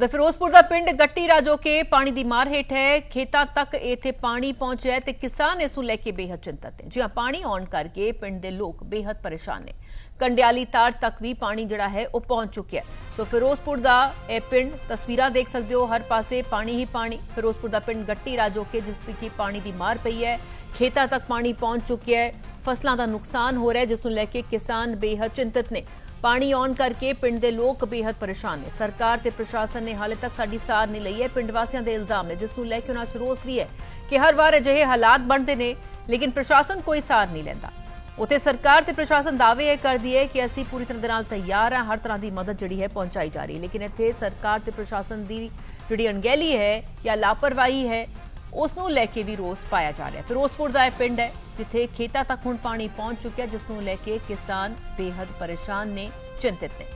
ਤੇ ਫਿਰੋਜ਼ਪੁਰ ਦਾ ਪਿੰਡ ਗੱਟੀ ਰਾਜੋ ਕੇ ਪਾਣੀ ਦੀ ਮਾਰ ਹੇਠ ਹੈ। ਖੇਤਾਂ ਤੱਕ ਇੱਥੇ ਪਾਣੀ ਪਹੁੰਚਿਆ ਤੇ ਕਿਸਾਨ ਇਸ ਨੂੰ ਲੈ ਕੇ ਬੇਹੱਦ ਚਿੰਤਤ ਨੇ। ਜੀ ਹਾਂ, ਪਾਣੀ ਆਉਣ ਕਰਕੇ ਪਿੰਡ ਦੇ ਲੋਕ ਬੇਹੱਦ ਪਰੇਸ਼ਾਨ ਨੇ। ਕੰਡਿਆਲੀ ਤਾਰ ਤੱਕ ਵੀ ਪਾਣੀ ਜਿਹੜਾ ਹੈ ਉਹ ਪਹੁੰਚ ਚੁੱਕਿਆ ਸੋ ਫਿਰੋਜ਼ਪੁਰ ਦਾ ਇਹ ਪਿੰਡ ਤਸਵੀਰਾਂ ਦੇਖ ਸਕਦੇ ਹੋ। ਹਰ ਪਾਸੇ ਪਾਣੀ ਹੀ ਪਾਣੀ, ਫਿਰੋਜ਼ਪੁਰ ਦਾ ਪਿੰਡ ਗੱਟੀ ਰਾਜੋ ਕੇ ਜਿਸ ਦੀ ਕਿ ਪਾਣੀ ਦੀ ਮਾਰ ਪਈ ਹੈ। ਖੇਤਾਂ ਤੱਕ ਪਾਣੀ ਪਹੁੰਚ ਚੁੱਕਿਆ ਹੈ। ਫਸਲਾਂ ਦਾ ਨੁਕਸਾਨ ਹੋ ਰਿਹਾ ਹੈ, ਜਿਸ ਨੂੰ ਲੈ ਕੇ ਕਿਸਾਨ ਬੇਹੱਦ ਚਿੰਤਤ ਨੇ। ਪਾਣੀ ਆਉਣ ਕਰਕੇ ਪਿੰਡ ਦੇ ਲੋਕ ਬੇਹੱਦ ਪਰੇਸ਼ਾਨ ਨੇ। ਸਰਕਾਰ ਤੇ ਪ੍ਰਸ਼ਾਸਨ ਨੇ ਹਾਲੇ ਤੱਕ ਸਾਡੀ ਸਾਰ ਨਹੀਂ ਲਈ ਹੈ। ਪਿੰਡ ਵਾਸੀਆਂ ਦੇ ਇਲਜ਼ਾਮ ਨੇ, ਜਿਸ ਨੂੰ ਲੈ ਕੇ ਉਹਨਾਂ 'ਚ ਰੋਸ ਵੀ ਹੈ ਕਿ ਹਰ ਵਾਰ ਅਜਿਹੇ ਹਾਲਾਤ ਬਣਦੇ ਨੇ, ਲੇਕਿਨ ਪ੍ਰਸ਼ਾਸਨ ਕੋਈ ਸਾਰ ਨਹੀਂ ਲੈਂਦਾ। ਉਤੇ ਸਰਕਾਰ ਤੇ ਪ੍ਰਸ਼ਾਸਨ ਦਾਅਵੇ ਇਹ ਕਰਦੀ ਹੈ ਕਿ ਅਸੀਂ ਪੂਰੀ ਤਰ੍ਹਾਂ ਦੇ ਨਾਲ ਤਿਆਰ ਹਾਂ, ਹਰ ਤਰ੍ਹਾਂ ਦੀ ਮਦਦ ਜਿਹੜੀ ਹੈ ਪਹੁੰਚਾਈ ਜਾ ਰਹੀ ਹੈ। ਲੇਕਿਨ ਇੱਥੇ ਸਰਕਾਰ ਤੇ ਪ੍ਰਸ਼ਾਸਨ ਦੀ ਜਿਹੜੀ ਅਣਗਹਿਲੀ ਹੈ ਜਾਂ ਲਾਪਰਵਾਹੀ ਹੈ ਉਸ ਨੂੰ ਲੈ ਕੇ ਵੀ ਰੋਸ ਪਾਇਆ ਜਾ ਰਿਹਾ ਫਿਰੋਜ਼ਪੁਰ ਦਾ ਇਹ ਪਿੰਡ ਹੈ, ਜਿੱਥੇ ਖੇਤਾਂ ਤੱਕ ਹੁਣ ਪਾਣੀ ਪਹੁੰਚ ਚੁੱਕਿਆ ਜਿਸ ਨੂੰ ਲੈ ਕੇ ਕਿਸਾਨ ਬੇਹੱਦ ਪਰੇਸ਼ਾਨ ਨੇ, ਚਿੰਤਿਤ ਨੇ।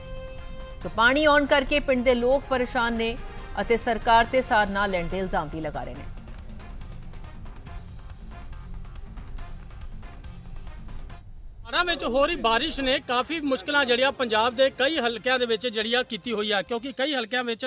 ਸੋ ਪਾਣੀ ਆਉਣ ਕਰਕੇ ਪਿੰਡ ਦੇ ਲੋਕ ਪਰੇਸ਼ਾਨ ਨੇ ਅਤੇ ਸਰਕਾਰ ਤੇ ਸਾਰ ਨਾ ਲੈਣ ਦੇ ਇਲਜ਼ਾਮ ਵੀ ਲਗਾ ਰਹੇ ਨੇ। ਹੜ੍ਹਾਂ ਵਿੱਚ ਹੋ ਰਹੀ ਬਾਰਿਸ਼ ਨੇ ਕਾਫੀ ਮੁਸ਼ਕਲਾਂ ਜਿਹੜੀਆਂ ਪੰਜਾਬ ਦੇ ਕਈ ਹਲਕਿਆਂ ਦੇ ਵਿੱਚ ਜਿਹੜੀਆਂ ਕੀਤੀ ਹੋਈ ਆ, ਕਿਉਂਕਿ ਕਈ ਹਲਕਿਆਂ ਵਿੱਚ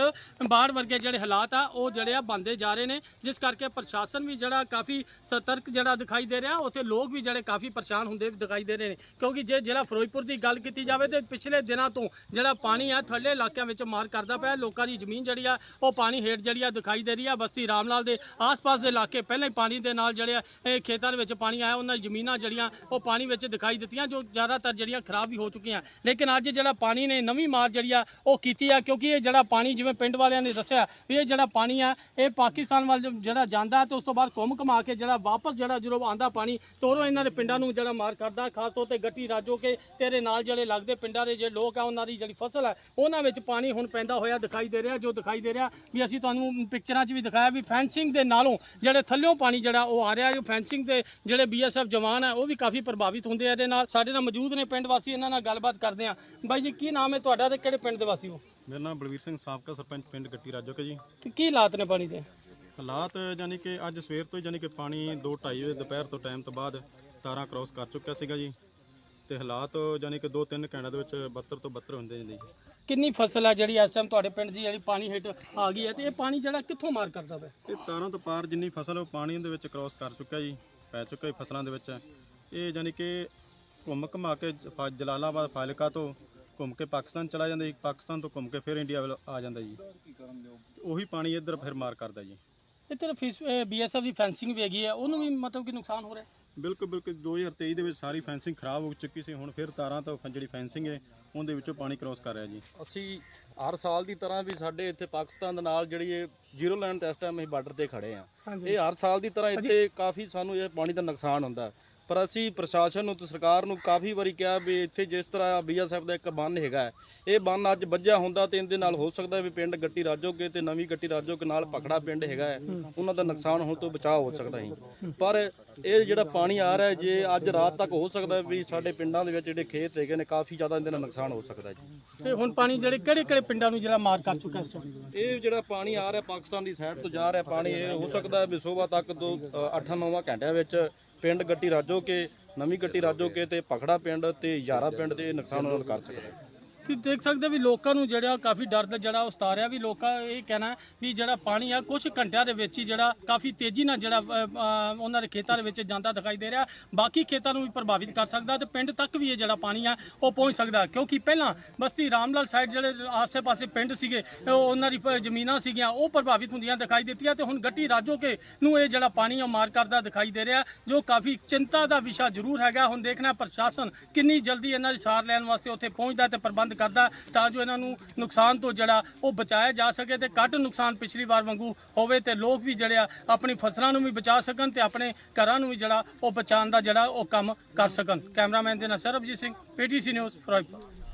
ਬਾੜ ਵਰਗੇ ਜਿਹੜੇ ਹਾਲਾਤ ਆ, ਉਹ ਜਿਹੜੇ ਆ ਬੰਦੇ ਜਾ ਰਹੇ ਨੇ। ਜਿਸ ਕਰਕੇ ਪ੍ਰਸ਼ਾਸਨ ਵੀ ਜਿਹੜਾ ਕਾਫੀ ਸਤਰਕ ਜਿਹੜਾ ਦਿਖਾਈ ਦੇ ਰਿਹਾ, ਉੱਥੇ ਲੋਕ ਵੀ ਜਿਹੜੇ ਕਾਫੀ ਪਰੇਸ਼ਾਨ ਹੁੰਦੇ ਦਿਖਾਈ ਦੇ ਰਹੇ ਨੇ। ਕਿਉਂਕਿ ਜੇ ਜ਼ਿਲ੍ਹਾ ਫਿਰੋਜ਼ਪੁਰ ਦੀ ਗੱਲ ਕੀਤੀ ਜਾਵੇ ਤੇ ਪਿਛਲੇ ਦਿਨਾਂ ਤੋਂ ਜਿਹੜਾ ਪਾਣੀ ਆ, ਥੱਲੇ ਇਲਾਕਿਆਂ ਵਿੱਚ ਮਾਰ ਕਰਦਾ ਪਿਆ। ਲੋਕਾਂ ਦੀ ਜ਼ਮੀਨ ਜਿਹੜੀ ਆ, ਉਹ ਪਾਣੀ ਹੇਠ ਜਿਹੜੀ ਆ ਦਿਖਾਈ ਦੇ ਰਹੀ ਆ। ਬਸਤੀ ਰਾਮਲਾਲ ਦੇ ਆਸ-ਪਾਸ ਦੇ ਇਲਾਕੇ ਪਹਿਲਾਂ ਹੀ ਪਾਣੀ ਦੇ ਨਾਲ ਜਿਹੜੇ ਆ, ਇਹ ਖੇਤਾਂ ਦੇ ਵਿੱਚ ਪਾਣੀ ਆਇਆ, ਉਹਨਾਂ ਦੀ ਜ਼ਮੀਨਾਂ ਜਿਹੜੀਆਂ, ਉਹ ਪਾਣੀ ਵਿੱਚ ਦਿਖਾਈ ਦਿੱਤੀਆਂ ਜੋ ਜ਼ਿਆਦਾਤਰ ਜਿਹੜੀਆਂ ਖਰਾਬ ਵੀ ਹੋ ਚੁੱਕੀਆਂ। ਲੇਕਿਨ ਅੱਜ ਜਿਹੜਾ ਪਾਣੀ ਨੇ ਨਵੀਂ ਮਾਰ ਜਿਹੜੀ ਆ, ਉਹ ਕੀਤੀ ਆ, ਕਿਉਂਕਿ ਇਹ ਜਿਹੜਾ ਪਾਣੀ ਜਿਵੇਂ ਪਿੰਡ ਵਾਲਿਆਂ ਨੇ ਦੱਸਿਆ ਵੀ ਇਹ ਜਿਹੜਾ ਪਾਣੀ ਆ, ਇਹ ਪਾਕਿਸਤਾਨ ਵੱਲ ਜਿਹੜਾ ਜਾਂਦਾ ਤੇ ਉਸ ਤੋਂ ਬਾਅਦ ਘੁੰਮ ਘਮਾ ਕੇ ਜਿਹੜਾ ਵਾਪਸ ਜਿਹੜਾ ਜਦੋਂ ਆਂਦਾ ਪਾਣੀ, ਤੋਰੋ ਇਹਨਾਂ ਦੇ ਪਿੰਡਾਂ ਨੂੰ ਜਿਹੜਾ ਮਾਰ ਕਰਦਾ, ਖਾਸ ਤੌਰ ਤੇ ਗੱਟੀ ਰਾਜੋ ਕੇ ਤੇਰੇ ਨਾਲ ਜਿਹੜੇ ਲੱਗਦੇ ਪਿੰਡਾਂ ਦੇ ਜੇ ਲੋਕ ਆ, ਉਹਨਾਂ ਦੀ ਜਿਹੜੀ ਫਸਲ ਹੈ ਉਹਨਾਂ ਵਿੱਚ ਪਾਣੀ ਹੁਣ ਪੈਂਦਾ ਹੋਇਆ ਦਿਖਾਈ ਦੇ ਰਿਹਾ, ਜੋ ਦਿਖਾਈ ਦੇ ਰਿਹਾ ਵੀ ਅਸੀਂ ਤੁਹਾਨੂੰ ਪਿਕਚਰਾਂ 'ਚ ਵੀ ਦਿਖਾਇਆ ਵੀ ਫੈਂਸਿੰਗ ਦੇ ਨਾਲੋਂ ਜਿਹੜੇ ਥੱਲਿਓਂ ਪਾਣੀ ਜਿਹੜਾ ਉਹ ਆ ਰਿਹਾ, ਜੋ ਫੈਂਸਿੰਗ ਦੇ ਜਿਹੜੇ ਬੀਐਸਐਫ ਜਵਾਨ ਆ, ਉਹ ਵੀ ਕਾਫੀ ਪ੍ਰਭਾਵਿਤ ਹੁੰਦੇ ਆ ਇਹਦੇ ਨਾਲ। ਸਾਡੇ ਨਾਲ ਮੌਜੂਦ ਨੇ ਪਿੰਡ ਵਾਸੀ ਇਹਨਾਂ ਨਾਲ ਗੱਲਬਾਤ ਕਰਦੇ ਆ ਬਾਈ ਜੀ ਕੀ ਨਾਮ ਹੈ ਤੁਹਾਡਾ ਤੇ ਕਿਹੜੇ ਪਿੰਡ ਦੇ ਵਾਸੀ ਹੋ? ਮੇਰਾ ਨਾਮ ਬਲਵੀਰ ਸਿੰਘ ਸਾਬਕਾ ਸਰਪੰਚ ਪਿੰਡ ਗੱਟੀ ਰਾਜੋਕੇ ਜੀ। ਤੇ ਕੀ ਹਾਲਾਤ ਨੇ ਪਾਣੀ ਦੇ? ਹਾਲਾਤ ਯਾਨੀ ਕਿ ਅੱਜ ਸਵੇਰ ਤੋਂ ਯਾਨੀ ਕਿ ਪਾਣੀ 2:30 ਵਜੇ ਦੁਪਹਿਰ ਤੋਂ ਟਾਈਮ ਤੋਂ ਬਾਅਦ ਤਾਰਾਂ ਕ੍ਰਾਸ ਕਰ ਚੁੱਕਿਆ ਸੀਗਾ ਜੀ। ਤੇ ਹਾਲਾਤ ਯਾਨੀ ਕਿ 2-3 ਘੰਟਿਆਂ ਦੇ ਵਿੱਚ 72 ਤੋਂ 72 ਹੁੰਦੇ ਜਾਂਦੇ ਜੀ। ਕਿੰਨੀ ਫਸਲ ਹੈ ਜਿਹੜੀ ਇਸ ਟਾਈਮ ਤੁਹਾਡੇ ਪਿੰਡ ਦੀ ਜਿਹੜੀ ਪਾਣੀ ਹੇਠ ਆ ਗਈ ਹੈ ਤੇ ਇਹ ਪਾਣੀ ਜਿਹੜਾ ਕਿੱਥੋਂ ਮਾਰ ਕਰਦਾ ਵਾ ਤੇ ਤਾਰਾਂ ਤੋਂ ਪਾਰ ਜਿੰਨੀ ਫਸਲ ਉਹ ਪਾਣੀ ਦੇ ਵਿੱਚ ਕ੍ਰਾਸ ਕਰ ਚੁੱਕਿਆ ਜੀ ਪੈ ਚੁੱਕਾ ਫਸਲਾਂ ਦੇ ਵਿੱਚ। ਇਹ ਯਾਨੀ ਕਿ ਘੁੰਮ ਘਮਾ ਕੇ ਫ- ਜਲਾਲਾਬਾਦ ਫਾਜ਼ਿਲਕਾ ਤੋਂ ਘੁੰਮ ਕੇ ਪਾਕਿਸਤਾਨ ਚਲਾ ਜਾਂਦਾ ਜੀ। ਪਾਕਿਸਤਾਨ ਤੋਂ ਘੁੰਮ ਕੇ ਫਿਰ ਇੰਡੀਆ ਵੱਲ ਆ ਜਾਂਦਾ ਜੀ। ਉਹੀ ਪਾਣੀ ਇੱਧਰ ਫਿਰ ਮਾਰ ਕਰਦਾ ਜੀ। ਇੱਥੇ ਫੀਸ ਬੀਐਸਐਫ ਦੀ ਫੈਂਸਿੰਗ ਵੀ ਹੈਗੀ ਹੈ। ਉਹਨੂੰ ਵੀ ਮਤਲਬ ਕਿ ਨੁਕਸਾਨ ਹੋ ਰਿਹਾ ਬਿਲਕੁਲ ਬਿਲਕੁਲ। 2023 ਦੇ ਵਿੱਚ ਸਾਰੀ ਫੈਂਸਿੰਗ ਖਰਾਬ ਹੋ ਚੁੱਕੀ ਸੀ। ਹੁਣ ਫਿਰ ਤਾਰਾਂ ਤੋਂ ਜਿਹੜੀ ਫੈਂਸਿੰਗ ਹੈ ਉਹਦੇ ਵਿੱਚੋਂ ਪਾਣੀ ਕ੍ਰਾਸ ਕਰ ਰਿਹਾ ਜੀ। ਅਸੀਂ ਹਰ ਸਾਲ ਦੀ ਤਰ੍ਹਾਂ ਵੀ ਸਾਡੇ ਇੱਥੇ ਪਾਕਿਸਤਾਨ ਦੇ ਨਾਲ ਜਿਹੜੀ ਇਹ ਜ਼ੀਰੋ ਲਾਈਨ ਤੇ ਇਸ ਟਾਈਮ ਅਸੀਂ ਬਾਰਡਰ ਤੇ ਖੜੇ ਆ ਇਹ ਹਰ ਸਾਲ ਦੀ ਤਰ੍ਹਾਂ ਇੱਥੇ ਕਾਫੀ ਸਾਨੂੰ ਇਹ ਪਾਣੀ ਦਾ ਨੁਕਸਾਨ ਹੁੰਦਾ ਪਰ ਅਸੀਂ ਪ੍ਰਸ਼ਾਸਨ ਨੂੰ ਤੇ ਸਰਕਾਰ ਨੂੰ ਕਾਫੀ ਵਾਰੀ ਕਿਹਾ ਵੀ ਇੱਥੇ ਜਿਸ ਤਰ੍ਹਾਂ ਬੀਐਸਐਫ ਦਾ ਇੱਕ ਬੰਨ ਹੈਗਾ ਹੈ, ਇਹ ਬੰਨ ਅੱਜ ਵੱਜਿਆ ਹੁੰਦਾ ਤੇ ਇਹਦੇ ਨਾਲ ਹੋ ਸਕਦਾ ਵੀ ਪਿੰਡ ਗੱਟੀ ਰਾਜੋਗੇ ਤੇ ਨਵੀਂ ਗੱਟੀ ਰਾਜੋਗੇ ਨਾਲ ਪਖੜਾ ਪਿੰਡ ਹੈਗਾ ਹੈ, ਉਹਨਾਂ ਦਾ ਨੁਕਸਾਨ ਹੋਣ ਤੋਂ ਬਚਾਅ ਹੋ ਸਕਦਾ ਸੀ। ਪਰ ਇਹ ਜਿਹੜਾ ਪਾਣੀ ਆ ਰਿਹਾ ਹੈ, ਜੇ ਅੱਜ ਰਾਤ ਤੱਕ ਹੋ ਸਕਦਾ ਵੀ ਸਾਡੇ ਪਿੰਡਾਂ ਦੇ ਵਿੱਚ ਜਿਹੜੇ ਖੇਤ ਹੈਗੇ ਨੇ ਕਾਫੀ ਜ਼ਿਆਦਾ ਇਹਦੇ ਨਾਲ ਨੁਕਸਾਨ ਹੋ ਸਕਦਾ ਜੀ। ਤੇ ਹੁਣ ਪਾਣੀ ਜਿਹੜੇ ਕਿਹੜੇ ਕਿਹੜੇ ਪਿੰਡਾਂ ਨੂੰ ਜਿਹੜਾ ਮਾਰ ਕਰ ਚੁੱਕਾ ਇਸ ਇਹ ਜਿਹੜਾ ਪਾਣੀ ਆ ਰਿਹਾ ਪਾਕਿਸਤਾਨ ਦੀ ਸਾਈਡ ਤੋਂ ਜਾ ਰਿਹਾ ਪਾਣੀ ਇਹ ਹੋ ਸਕਦਾ ਹੈ ਵੀ ਸਵੇਰ ਤੱਕ ਤੋਂ 8-9 ਘੰਟਿਆਂ ਵਿੱਚ ਪਿੰਡ ਗੱਟੀ ਰਾਜੋ ਕੇ, ਨਵੀਂ ਗੱਟੀ ਰਾਜੋ ਕੇ ਤੇ ਪਖੜਾ ਪਿੰਡ ਤੇ ਯਾਰਾ ਪਿੰਡ ਦੇ ਨੁਕਸਾਨ ਉਹਨਾਂ ਕਰ ਸਕਦਾ ਹੈ। ਤੁਸੀਂ ਦੇਖ ਸਕਦੇ ਵੀ ਲੋਕਾਂ ਨੂੰ ਜਿਹੜਾ ਕਾਫੀ ਡਰ ਦਾ ਜਿਹੜਾ ਉਹ ਸਤਾ ਵੀ ਲੋਕਾਂ ਇਹ ਕਹਿਣਾ ਵੀ ਜਿਹੜਾ ਪਾਣੀ ਆ ਕੁਝ ਘੰਟਿਆਂ ਦੇ ਵਿੱਚ ਹੀ ਜਿਹੜਾ ਕਾਫੀ ਤੇਜ਼ੀ ਨਾਲ ਜਿਹੜਾ ਉਹਨਾਂ ਦੇ ਖੇਤਾਂ ਦੇ ਵਿੱਚ ਜਾਂਦਾ ਦਿਖਾਈ ਦੇ ਰਿਹਾ। ਬਾਕੀ ਖੇਤਾਂ ਨੂੰ ਵੀ ਪ੍ਰਭਾਵਿਤ ਕਰ ਸਕਦਾ ਤੇ ਪਿੰਡ ਤੱਕ ਵੀ ਇਹ ਜਿਹੜਾ ਪਾਣੀ ਆ, ਉਹ ਪਹੁੰਚ ਸਕਦਾ। ਕਿਉਂਕਿ ਪਹਿਲਾਂ ਬਸਤੀ ਰਾਮਲਾਲ ਸਾਈਡ ਜਿਹੜੇ ਆਸੇ-ਪਾਸੇ ਪਿੰਡ ਸੀਗੇ ਉਹਨਾਂ ਦੀ ਪ- ਜ਼ਮੀਨਾਂ ਸੀਗੀਆਂ, ਉਹ ਪ੍ਰਭਾਵਿਤ ਹੁੰਦੀਆਂ ਦਿਖਾਈ ਦਿੱਤੀਆਂ ਤੇ ਹੁਣ ਗੱਟੀ ਰਾਜੋ ਕੇ ਨੂੰ ਇਹ ਜਿਹੜਾ ਪਾਣੀ ਆ ਮਾਰ ਕਰਦਾ ਦਿਖਾਈ ਦੇ ਰਿਹਾ, ਜੋ ਕਾਫੀ ਚਿੰਤਾ ਦਾ ਵਿਸ਼ਾ ਜ਼ਰੂਰ ਹੈਗਾ। ਹੁਣ ਦੇਖਣਾ ਪ੍ਰਸ਼ਾਸਨ ਕਿੰਨੀ ਜਲਦੀ ਇਹਨਾਂ ਦੀ ਸਾਰ ਲੈਣ ਵਾਸਤੇ ਉੱਥੇ ਪਹੁੰਚਦਾ ਤੇ ਪ੍ਰਬੰਧ ਕਰਦਾ ਤਾਂ ਜੋ ਇਹਨਾਂ ਨੂੰ ਨੁਕਸਾਨ ਤੋਂ ਜਿਹੜਾ ਉਹ ਬਚਾਇਆ ਜਾ ਸਕੇ ਤੇ ਘੱਟ ਨੁਕਸਾਨ ਪਿਛਲੀ ਵਾਰ ਵਾਂਗੂ ਹੋਵੇ ਤੇ ਲੋਕ ਵੀ ਜਿਹੜੇ ਆ ਆਪਣੀ ਫਸਲਾਂ ਨੂੰ ਵੀ ਬਚਾ ਸਕਣ ਤੇ ਆਪਣੇ ਘਰਾਂ ਨੂੰ ਵੀ ਜਿਹੜਾ ਉਹ ਬਚਾਉਣ ਦਾ ਜਿਹੜਾ ਉਹ ਕੰਮ ਕਰ ਸਕਣ। ਕੈਮਰਾਮੈਨ ਦੇ ਨਾਲ ਸਰਬਜੀਤ ਸਿੰਘ ਪੀਟੀਸੀ ਨਿਊਜ਼ ਫਿਰੋਜ਼ਪੁਰ